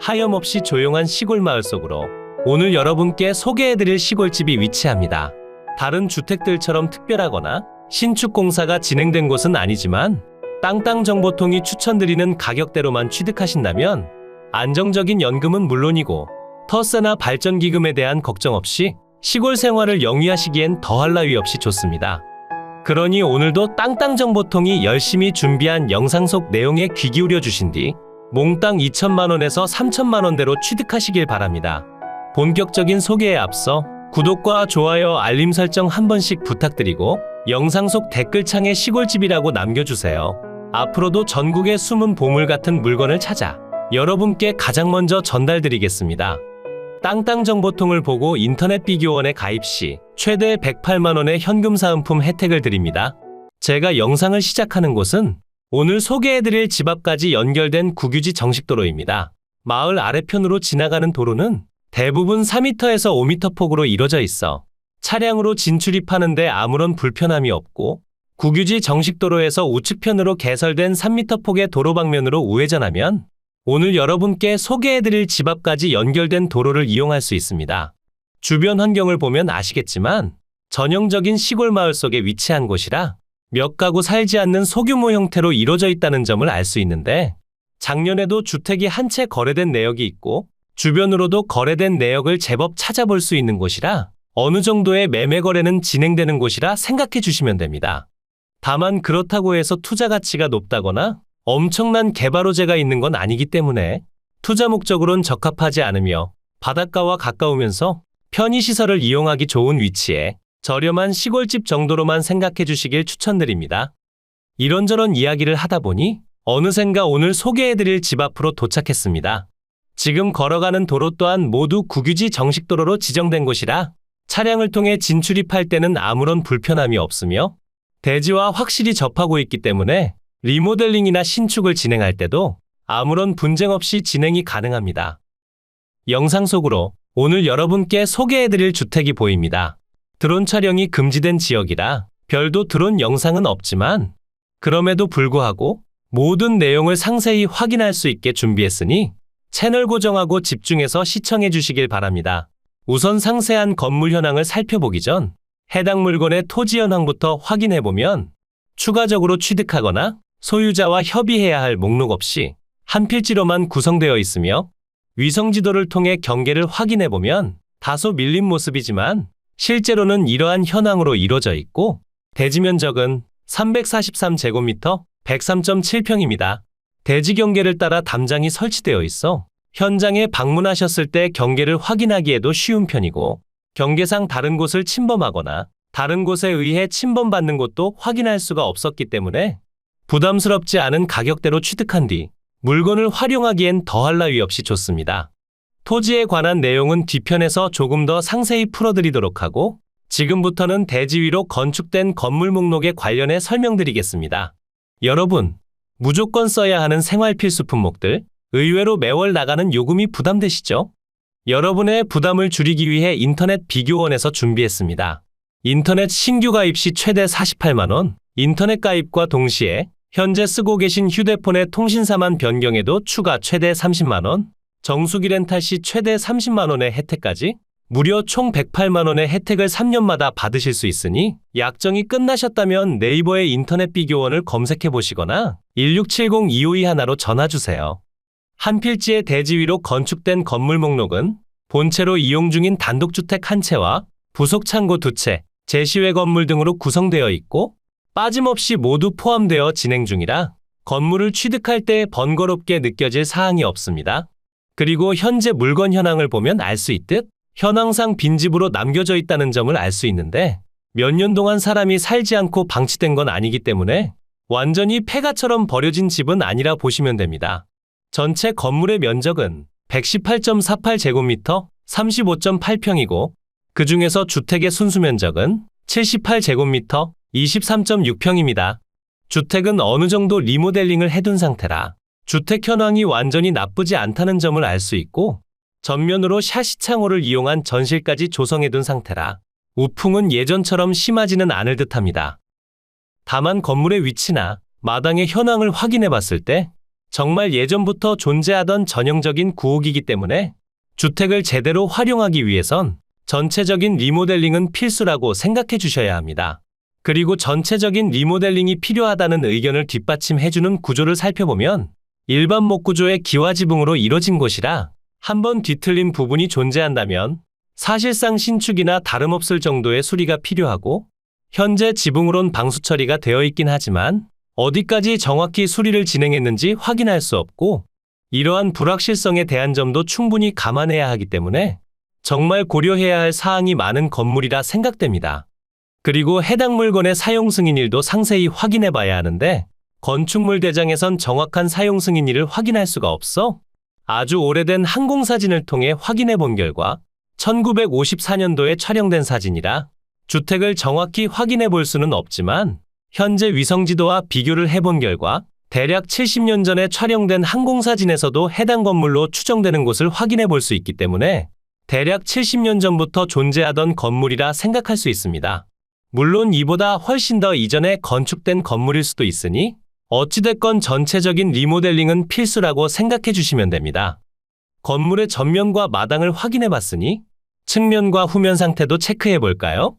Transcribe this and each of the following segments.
하염없이 조용한 시골 마을 속으로 오늘 여러분께 소개해드릴 시골집이 위치합니다. 다른 주택들처럼 특별하거나 신축 공사가 진행된 곳은 아니지만 땅땅 정보통이 추천드리는 가격대로만 취득하신다면 안정적인 연금은 물론이고 터세나 발전기금에 대한 걱정 없이 시골 생활을 영위하시기엔 더할 나위 없이 좋습니다. 그러니 오늘도 땅땅 정보통이 열심히 준비한 영상 속 내용에 귀 기울여 주신 뒤 몽땅 2천만 원에서 3천만 원대로 취득하시길 바랍니다. 본격적인 소개에 앞서 구독과 좋아요, 알림 설정 한 번씩 부탁드리고 영상 속 댓글창에 시골집이라고 남겨주세요. 앞으로도 전국의 숨은 보물 같은 물건을 찾아 여러분께 가장 먼저 전달드리겠습니다. 땅땅 정보통을 보고 인터넷 비교원에 가입 시 최대 108만 원의 현금 사은품 혜택을 드립니다. 제가 영상을 시작하는 곳은 오늘 소개해드릴 집 앞까지 연결된 국유지 정식도로입니다. 마을 아래편으로 지나가는 도로는 대부분 4m에서 5m 폭으로 이뤄져 있어 차량으로 진출입하는데 아무런 불편함이 없고 국유지 정식도로에서 우측편으로 개설된 3m 폭의 도로 방면으로 우회전하면 오늘 여러분께 소개해드릴 집 앞까지 연결된 도로를 이용할 수 있습니다. 주변 환경을 보면 아시겠지만 전형적인 시골 마을 속에 위치한 곳이라 몇 가구 살지 않는 소규모 형태로 이루어져 있다는 점을 알 수 있는데 작년에도 주택이 한 채 거래된 내역이 있고 주변으로도 거래된 내역을 제법 찾아볼 수 있는 곳이라 어느 정도의 매매 거래는 진행되는 곳이라 생각해 주시면 됩니다. 다만 그렇다고 해서 투자 가치가 높다거나 엄청난 개발 호재가 있는 건 아니기 때문에 투자 목적으론 적합하지 않으며 바닷가와 가까우면서 편의시설을 이용하기 좋은 위치에 저렴한 시골집 정도로만 생각해 주시길 추천드립니다. 이런저런 이야기를 하다 보니 어느샌가 오늘 소개해드릴 집 앞으로 도착했습니다. 지금 걸어가는 도로 또한 모두 국유지 정식도로로 지정된 곳이라 차량을 통해 진출입할 때는 아무런 불편함이 없으며 대지와 확실히 접하고 있기 때문에 리모델링이나 신축을 진행할 때도 아무런 분쟁 없이 진행이 가능합니다. 영상 속으로 오늘 여러분께 소개해드릴 주택이 보입니다. 드론 촬영이 금지된 지역이라 별도 드론 영상은 없지만 그럼에도 불구하고 모든 내용을 상세히 확인할 수 있게 준비했으니 채널 고정하고 집중해서 시청해 주시길 바랍니다. 우선 상세한 건물 현황을 살펴보기 전 해당 물건의 토지 현황부터 확인해 보면 추가적으로 취득하거나 소유자와 협의해야 할 목록 없이 한 필지로만 구성되어 있으며 위성 지도를 통해 경계를 확인해 보면 다소 밀린 모습이지만 실제로는 이러한 현황으로 이루어져 있고 대지 면적은 343제곱미터 103.7평입니다. 대지 경계를 따라 담장이 설치되어 있어 현장에 방문하셨을 때 경계를 확인하기에도 쉬운 편이고 경계상 다른 곳을 침범하거나 다른 곳에 의해 침범받는 곳도 확인할 수가 없었기 때문에 부담스럽지 않은 가격대로 취득한 뒤 물건을 활용하기엔 더할 나위 없이 좋습니다. 토지에 관한 내용은 뒤편에서 조금 더 상세히 풀어드리도록 하고 지금부터는 대지 위로 건축된 건물 목록에 관련해 설명드리겠습니다. 여러분, 무조건 써야 하는 생활 필수 품목들, 의외로 매월 나가는 요금이 부담되시죠? 여러분의 부담을 줄이기 위해 인터넷 비교원에서 준비했습니다. 인터넷 신규 가입 시 최대 48만원, 인터넷 가입과 동시에 현재 쓰고 계신 휴대폰의 통신사만 변경해도 추가 최대 30만원, 정수기 렌탈 시 최대 30만 원의 혜택까지 무려 총 108만 원의 혜택을 3년마다 받으실 수 있으니 약정이 끝나셨다면 네이버의 인터넷 비교원을 검색해 보시거나 1670-252 전화 주세요. 한 필지의 대지 위로 건축된 건물 목록은 본체로 이용 중인 단독주택 한 채와 부속 창고 두 채, 제시외 건물 등으로 구성되어 있고 빠짐없이 모두 포함되어 진행 중이라 건물을 취득할 때 번거롭게 느껴질 사항이 없습니다. 그리고 현재 물건 현황을 보면 알 수 있듯 현황상 빈집으로 남겨져 있다는 점을 알 수 있는데 몇 년 동안 사람이 살지 않고 방치된 건 아니기 때문에 완전히 폐가처럼 버려진 집은 아니라 보시면 됩니다. 전체 건물의 면적은 118.48제곱미터 35.8평이고 그 중에서 주택의 순수 면적은 78제곱미터 23.6평입니다. 주택은 어느 정도 리모델링을 해둔 상태라 주택 현황이 완전히 나쁘지 않다는 점을 알 수 있고 전면으로 샤시 창호를 이용한 전실까지 조성해둔 상태라 우풍은 예전처럼 심하지는 않을 듯합니다. 다만 건물의 위치나 마당의 현황을 확인해 봤을 때 정말 예전부터 존재하던 전형적인 구옥이기 때문에 주택을 제대로 활용하기 위해선 전체적인 리모델링은 필수라고 생각해 주셔야 합니다. 그리고 전체적인 리모델링이 필요하다는 의견을 뒷받침해주는 구조를 살펴보면 일반 목구조의 기와지붕으로 이뤄진 곳이라 한 번 뒤틀린 부분이 존재한다면 사실상 신축이나 다름없을 정도의 수리가 필요하고 현재 지붕으론 방수 처리가 되어 있긴 하지만 어디까지 정확히 수리를 진행했는지 확인할 수 없고 이러한 불확실성에 대한 점도 충분히 감안해야 하기 때문에 정말 고려해야 할 사항이 많은 건물이라 생각됩니다. 그리고 해당 물건의 사용 승인일도 상세히 확인해 봐야 하는데 건축물 대장에선 정확한 사용 승인일을 확인할 수가 없어 아주 오래된 항공사진을 통해 확인해 본 결과 1954년도에 촬영된 사진이라 주택을 정확히 확인해 볼 수는 없지만 현재 위성지도와 비교를 해본 결과 대략 70년 전에 촬영된 항공사진에서도 해당 건물로 추정되는 곳을 확인해 볼 수 있기 때문에 대략 70년 전부터 존재하던 건물이라 생각할 수 있습니다. 물론 이보다 훨씬 더 이전에 건축된 건물일 수도 있으니 어찌됐건 전체적인 리모델링은 필수라고 생각해 주시면 됩니다. 건물의 전면과 마당을 확인해 봤으니 측면과 후면 상태도 체크해 볼까요?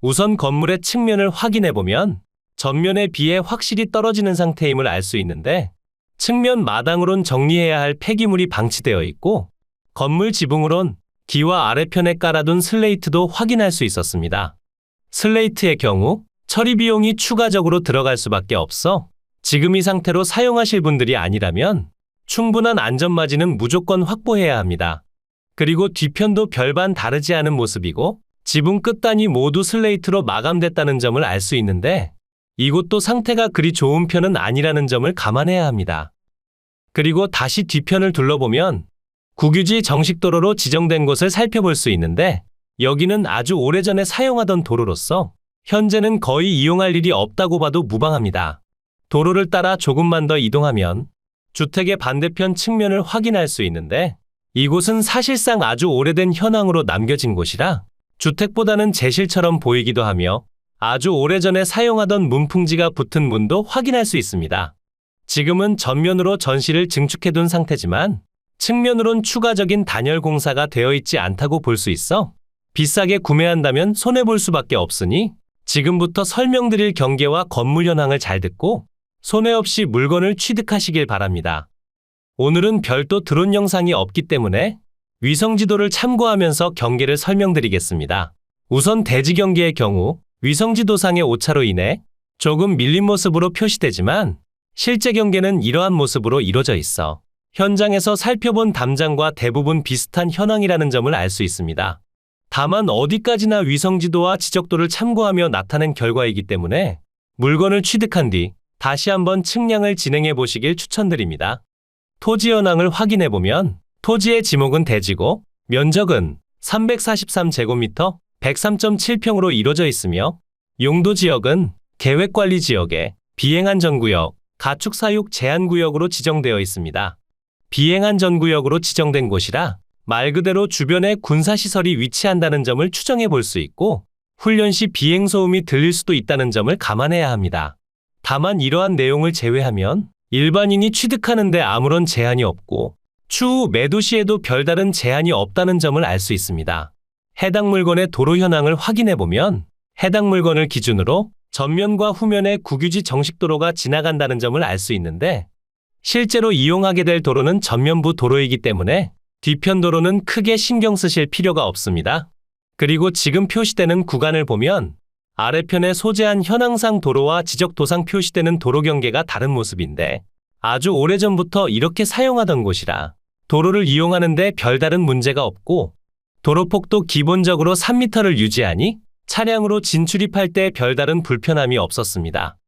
우선 건물의 측면을 확인해 보면 전면에 비해 확실히 떨어지는 상태임을 알 수 있는데 측면 마당으론 정리해야 할 폐기물이 방치되어 있고 건물 지붕으론 기와 아래편에 깔아둔 슬레이트도 확인할 수 있었습니다. 슬레이트의 경우 처리 비용이 추가적으로 들어갈 수밖에 없어 지금 이 상태로 사용하실 분들이 아니라면 충분한 안전마진은 무조건 확보해야 합니다. 그리고 뒤편도 별반 다르지 않은 모습이고 지붕 끝단이 모두 슬레이트로 마감됐다는 점을 알 수 있는데 이곳도 상태가 그리 좋은 편은 아니라는 점을 감안해야 합니다. 그리고 다시 뒤편을 둘러보면 국유지 정식도로로 지정된 곳을 살펴볼 수 있는데 여기는 아주 오래전에 사용하던 도로로서 현재는 거의 이용할 일이 없다고 봐도 무방합니다. 도로를 따라 조금만 더 이동하면 주택의 반대편 측면을 확인할 수 있는데 이곳은 사실상 아주 오래된 현황으로 남겨진 곳이라 주택보다는 제실처럼 보이기도 하며 아주 오래전에 사용하던 문풍지가 붙은 문도 확인할 수 있습니다. 지금은 전면으로 전시를 증축해둔 상태지만 측면으론 추가적인 단열 공사가 되어 있지 않다고 볼 수 있어 비싸게 구매한다면 손해볼 수밖에 없으니 지금부터 설명드릴 경계와 건물 현황을 잘 듣고 손해 없이 물건을 취득하시길 바랍니다. 오늘은 별도 드론 영상이 없기 때문에 위성 지도를 참고하면서 경계를 설명드리겠습니다. 우선 대지 경계의 경우 위성 지도상의 오차로 인해 조금 밀린 모습으로 표시되지만 실제 경계는 이러한 모습으로 이루어져 있어 현장에서 살펴본 담장과 대부분 비슷한 현황이라는 점을 알 수 있습니다. 다만 어디까지나 위성 지도와 지적도를 참고하며 나타낸 결과이기 때문에 물건을 취득한 뒤 다시 한번 측량을 진행해 보시길 추천드립니다. 토지 현황을 확인해 보면 토지의 지목은 대지고 면적은 343제곱미터 103.7평으로 이루어져 있으며 용도 지역은 계획관리 지역에 비행한 전구역, 가축 사육 제한 구역으로 지정되어 있습니다. 비행한 전구역으로 지정된 곳이라 말 그대로 주변에 군사시설이 위치한다는 점을 추정해 볼 수 있고 훈련 시 비행 소음이 들릴 수도 있다는 점을 감안해야 합니다. 다만 이러한 내용을 제외하면 일반인이 취득하는데 아무런 제한이 없고 추후 매도 시에도 별다른 제한이 없다는 점을 알 수 있습니다. 해당 물건의 도로 현황을 확인해 보면 해당 물건을 기준으로 전면과 후면에 국유지 정식 도로가 지나간다는 점을 알 수 있는데 실제로 이용하게 될 도로는 전면부 도로이기 때문에 뒤편 도로는 크게 신경 쓰실 필요가 없습니다. 그리고 지금 표시되는 구간을 보면 아래편에 소재한 현황상 도로와 지적 도상 표시되는 도로 경계가 다른 모습인데 아주 오래전부터 이렇게 사용하던 곳이라 도로를 이용하는데 별다른 문제가 없고 도로폭도 기본적으로 3m를 유지하니 차량으로 진출입할 때 별다른 불편함이 없었습니다.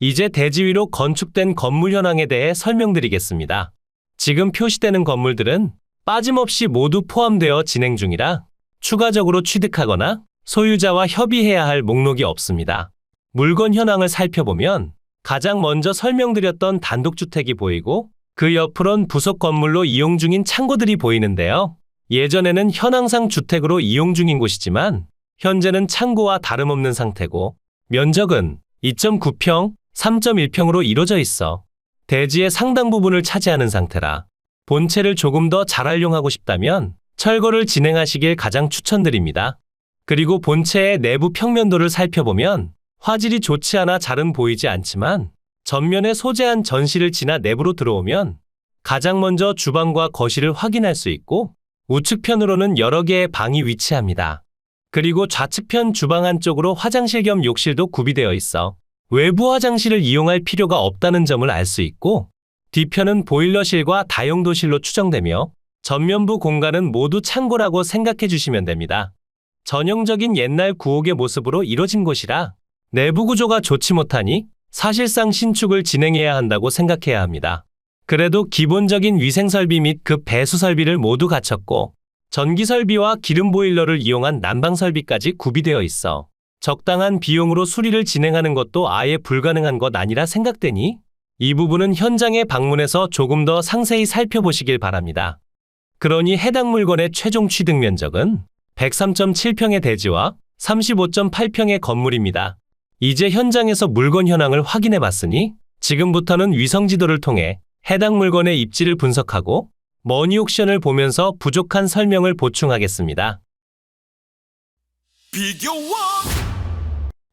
이제 대지 위로 건축된 건물 현황에 대해 설명드리겠습니다. 지금 표시되는 건물들은 빠짐없이 모두 포함되어 진행 중이라 추가적으로 취득하거나 소유자와 협의해야 할 목록이 없습니다. 물건 현황을 살펴보면 가장 먼저 설명드렸던 단독주택이 보이고 그 옆으론 부속 건물로 이용 중인 창고들이 보이는데요. 예전에는 현황상 주택으로 이용 중인 곳이지만 현재는 창고와 다름없는 상태고 면적은 2.9평, 3.1평으로 이루어져 있어 대지의 상당 부분을 차지하는 상태라 본체를 조금 더 잘 활용하고 싶다면 철거를 진행하시길 가장 추천드립니다. 그리고 본체의 내부 평면도를 살펴보면 화질이 좋지 않아 잘은 보이지 않지만 전면에 소재한 전실을 지나 내부로 들어오면 가장 먼저 주방과 거실을 확인할 수 있고 우측편으로는 여러 개의 방이 위치합니다. 그리고 좌측편 주방 안쪽으로 화장실 겸 욕실도 구비되어 있어 외부 화장실을 이용할 필요가 없다는 점을 알 수 있고 뒤편은 보일러실과 다용도실로 추정되며 전면부 공간은 모두 창고라고 생각해 주시면 됩니다. 전형적인 옛날 구옥의 모습으로 이뤄진 곳이라 내부 구조가 좋지 못하니 사실상 신축을 진행해야 한다고 생각해야 합니다. 그래도 기본적인 위생 설비 및 그 배수 설비를 모두 갖췄고 전기 설비와 기름 보일러를 이용한 난방 설비까지 구비되어 있어 적당한 비용으로 수리를 진행하는 것도 아예 불가능한 것 아니라 생각되니 이 부분은 현장에 방문해서 조금 더 상세히 살펴보시길 바랍니다. 그러니 해당 물건의 최종 취득 면적은 103.7평의 대지와 35.8평의 건물입니다. 이제 현장에서 물건 현황을 확인해 봤으니 지금부터는 위성지도를 통해 해당 물건의 입지를 분석하고 머니옥션을 보면서 부족한 설명을 보충하겠습니다.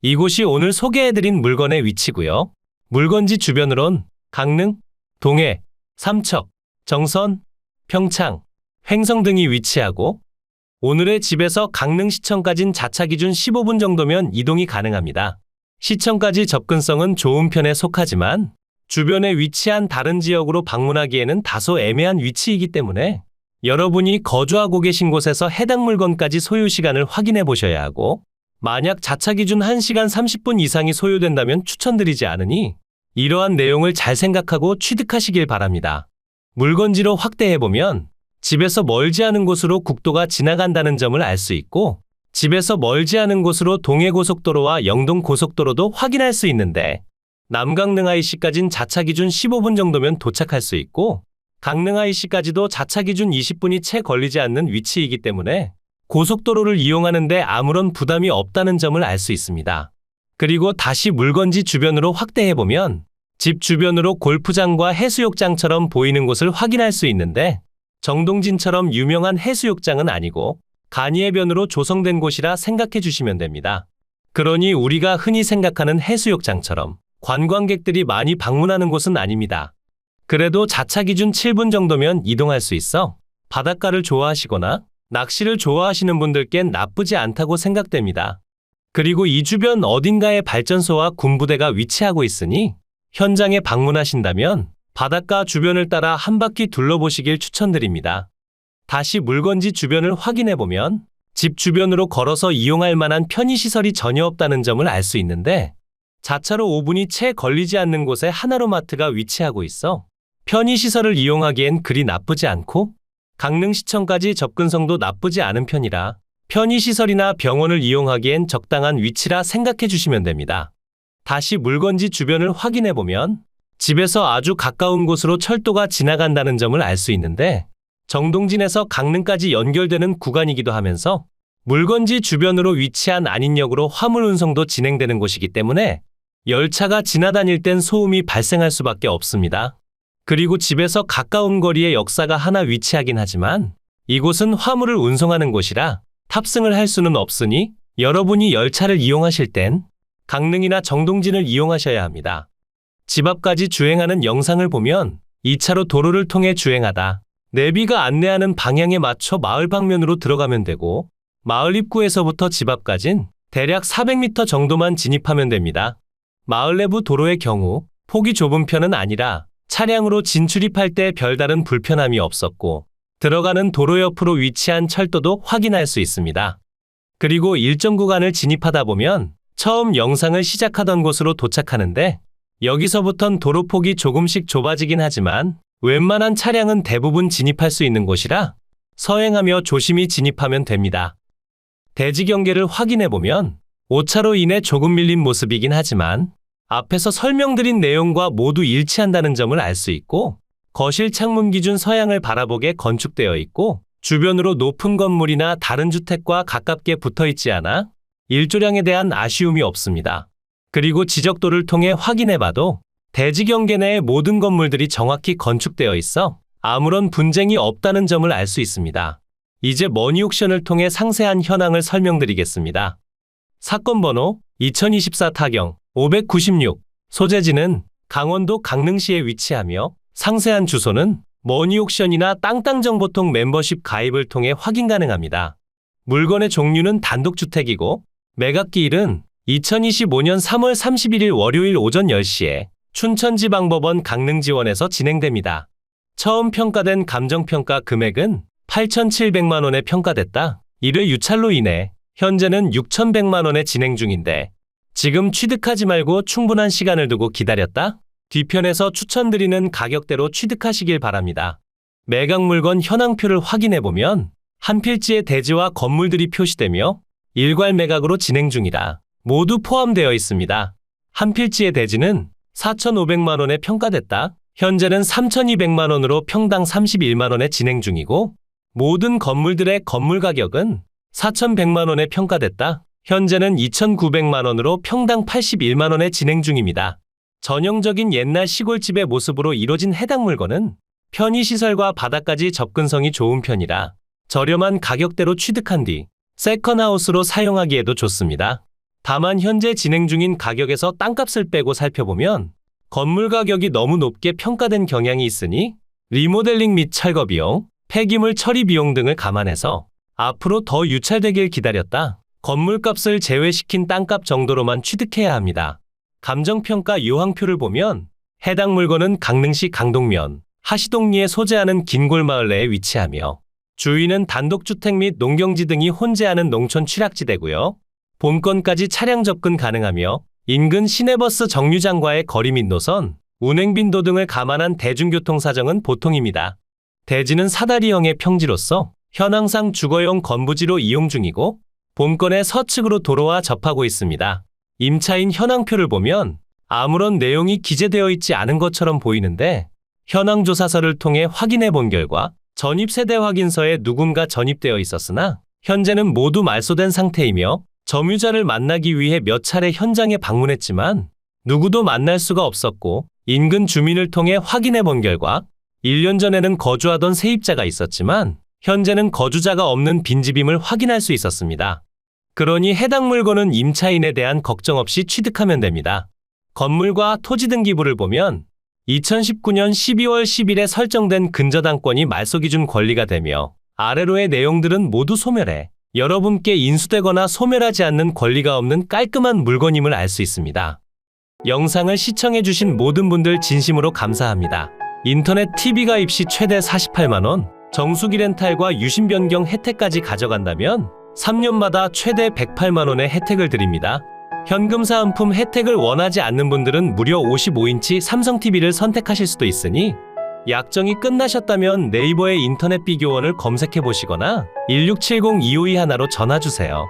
이곳이 오늘 소개해드린 물건의 위치고요. 물건지 주변으론 강릉, 동해, 삼척, 정선, 평창, 횡성 등이 위치하고 오늘의 집에서 강릉시청까진 자차 기준 15분 정도면 이동이 가능합니다. 시청까지 접근성은 좋은 편에 속하지만 주변에 위치한 다른 지역으로 방문하기에는 다소 애매한 위치이기 때문에 여러분이 거주하고 계신 곳에서 해당 물건까지 소요 시간을 확인해 보셔야 하고 만약 자차 기준 1시간 30분 이상이 소요된다면 추천드리지 않으니 이러한 내용을 잘 생각하고 취득하시길 바랍니다. 물건지로 확대해 보면 집에서 멀지 않은 곳으로 국도가 지나간다는 점을 알 수 있고 집에서 멀지 않은 곳으로 동해고속도로와 영동고속도로도 확인할 수 있는데 남강릉 IC까진 자차 기준 15분 정도면 도착할 수 있고 강릉 IC까지도 자차 기준 20분이 채 걸리지 않는 위치이기 때문에 고속도로를 이용하는데 아무런 부담이 없다는 점을 알 수 있습니다. 그리고 다시 물건지 주변으로 확대해보면 집 주변으로 골프장과 해수욕장처럼 보이는 곳을 확인할 수 있는데 정동진처럼 유명한 해수욕장은 아니고 간이해변으로 조성된 곳이라 생각해 주시면 됩니다. 그러니 우리가 흔히 생각하는 해수욕장처럼 관광객들이 많이 방문하는 곳은 아닙니다. 그래도 자차 기준 7분 정도면 이동할 수 있어 바닷가를 좋아하시거나 낚시를 좋아하시는 분들께는 나쁘지 않다고 생각됩니다. 그리고 이 주변 어딘가에 발전소와 군부대가 위치하고 있으니 현장에 방문하신다면 바닷가 주변을 따라 한 바퀴 둘러보시길 추천드립니다. 다시 물건지 주변을 확인해 보면 집 주변으로 걸어서 이용할 만한 편의시설이 전혀 없다는 점을 알 수 있는데 자차로 5분이 채 걸리지 않는 곳에 하나로마트가 위치하고 있어 편의시설을 이용하기엔 그리 나쁘지 않고 강릉시청까지 접근성도 나쁘지 않은 편이라 편의시설이나 병원을 이용하기엔 적당한 위치라 생각해 주시면 됩니다. 다시 물건지 주변을 확인해 보면 집에서 아주 가까운 곳으로 철도가 지나간다는 점을 알 수 있는데 정동진에서 강릉까지 연결되는 구간이기도 하면서 물건지 주변으로 위치한 안인역으로 화물 운송도 진행되는 곳이기 때문에 열차가 지나다닐 땐 소음이 발생할 수밖에 없습니다. 그리고 집에서 가까운 거리에 역사가 하나 위치하긴 하지만 이곳은 화물을 운송하는 곳이라 탑승을 할 수는 없으니 여러분이 열차를 이용하실 땐 강릉이나 정동진을 이용하셔야 합니다. 집 앞까지 주행하는 영상을 보면 2차로 도로를 통해 주행하다 내비가 안내하는 방향에 맞춰 마을 방면으로 들어가면 되고 마을 입구에서부터 집 앞까진 대략 400m 정도만 진입하면 됩니다. 마을 내부 도로의 경우 폭이 좁은 편은 아니라 차량으로 진출입할 때 별다른 불편함이 없었고 들어가는 도로 옆으로 위치한 철도도 확인할 수 있습니다. 그리고 일정 구간을 진입하다 보면 처음 영상을 시작하던 곳으로 도착하는데 여기서부턴 도로폭이 조금씩 좁아지긴 하지만 웬만한 차량은 대부분 진입할 수 있는 곳이라 서행하며 조심히 진입하면 됩니다. 대지 경계를 확인해 보면 5차로 인해 조금 밀린 모습이긴 하지만 앞에서 설명드린 내용과 모두 일치한다는 점을 알 수 있고 거실 창문 기준 서양을 바라보게 건축되어 있고 주변으로 높은 건물이나 다른 주택과 가깝게 붙어 있지 않아 일조량에 대한 아쉬움이 없습니다. 그리고 지적도를 통해 확인해 봐도 대지 경계 내의 모든 건물들이 정확히 건축되어 있어 아무런 분쟁이 없다는 점을 알 수 있습니다. 이제 머니 옥션을 통해 상세한 현황을 설명드리겠습니다. 사건 번호 2024 타경 596 소재지는 강원도 강릉시에 위치하며 상세한 주소는 머니옥션이나 땅땅정보통 멤버십 가입을 통해 확인 가능합니다. 물건의 종류는 단독주택이고 매각기일은 2025년 3월 31일 월요일 오전 10시에 춘천지방법원 강릉지원에서 진행됩니다. 처음 평가된 감정평가 금액은 8,700만 원에 평가됐다. 1회 유찰로 인해 현재는 6,100만 원에 진행 중인데 지금 취득하지 말고 충분한 시간을 두고 기다렸다. 뒤편에서 추천드리는 가격대로 취득하시길 바랍니다. 매각 물건 현황표를 확인해 보면 한 필지의 대지와 건물들이 표시되며 일괄 매각으로 진행 중이라 모두 포함되어 있습니다. 한 필지의 대지는 4,500만 원에 평가됐다. 현재는 3,200만 원으로 평당 31만 원에 진행 중이고 모든 건물들의 건물 가격은 4,100만 원에 평가됐다. 현재는 2,900만 원으로 평당 81만 원에 진행 중입니다. 전형적인 옛날 시골집의 모습으로 이뤄진 해당 물건은 편의시설과 바닥까지 접근성이 좋은 편이라 저렴한 가격대로 취득한 뒤 세컨하우스로 사용하기에도 좋습니다. 다만 현재 진행 중인 가격에서 땅값을 빼고 살펴보면 건물 가격이 너무 높게 평가된 경향이 있으니 리모델링 및 철거 비용, 폐기물 처리 비용 등을 감안해서 앞으로 더 유찰되길 기다렸다. 건물값을 제외시킨 땅값 정도로만 취득해야 합니다. 감정평가 요항표를 보면 해당 물건은 강릉시 강동면, 하시동리에 소재하는 긴골마을 내에 위치하며 주위는 단독주택 및 농경지 등이 혼재하는 농촌 취락지대고요. 본건까지 차량 접근 가능하며 인근 시내버스 정류장과의 거리 및 노선, 운행 빈도 등을 감안한 대중교통 사정은 보통입니다. 대지는 사다리형의 평지로서 현황상 주거용 건부지로 이용 중이고 본건의 서측으로 도로와 접하고 있습니다. 임차인 현황표를 보면 아무런 내용이 기재되어 있지 않은 것처럼 보이는데 현황조사서를 통해 확인해 본 결과 전입세대 확인서에 누군가 전입되어 있었으나 현재는 모두 말소된 상태이며 점유자를 만나기 위해 몇 차례 현장에 방문했지만 누구도 만날 수가 없었고 인근 주민을 통해 확인해 본 결과 1년 전에는 거주하던 세입자가 있었지만 현재는 거주자가 없는 빈집임을 확인할 수 있었습니다. 그러니 해당 물건은 임차인에 대한 걱정 없이 취득하면 됩니다. 건물과 토지 등기부를 보면 2019년 12월 10일에 설정된 근저당권이 말소 기준 권리가 되며 아래로의 내용들은 모두 소멸해 여러분께 인수되거나 소멸하지 않는 권리가 없는 깔끔한 물건임을 알 수 있습니다. 영상을 시청해주신 모든 분들 진심으로 감사합니다. 인터넷 TV 가입 시 최대 48만원, 정수기 렌탈과 유심 변경 혜택까지 가져간다면 3년마다 최대 108만원의 혜택을 드립니다. 현금 사은품 혜택을 원하지 않는 분들은 무려 55인치 삼성 TV를 선택하실 수도 있으니 약정이 끝나셨다면 네이버에 인터넷 비교원을 검색해 보시거나 1670-252 하나로 전화 주세요.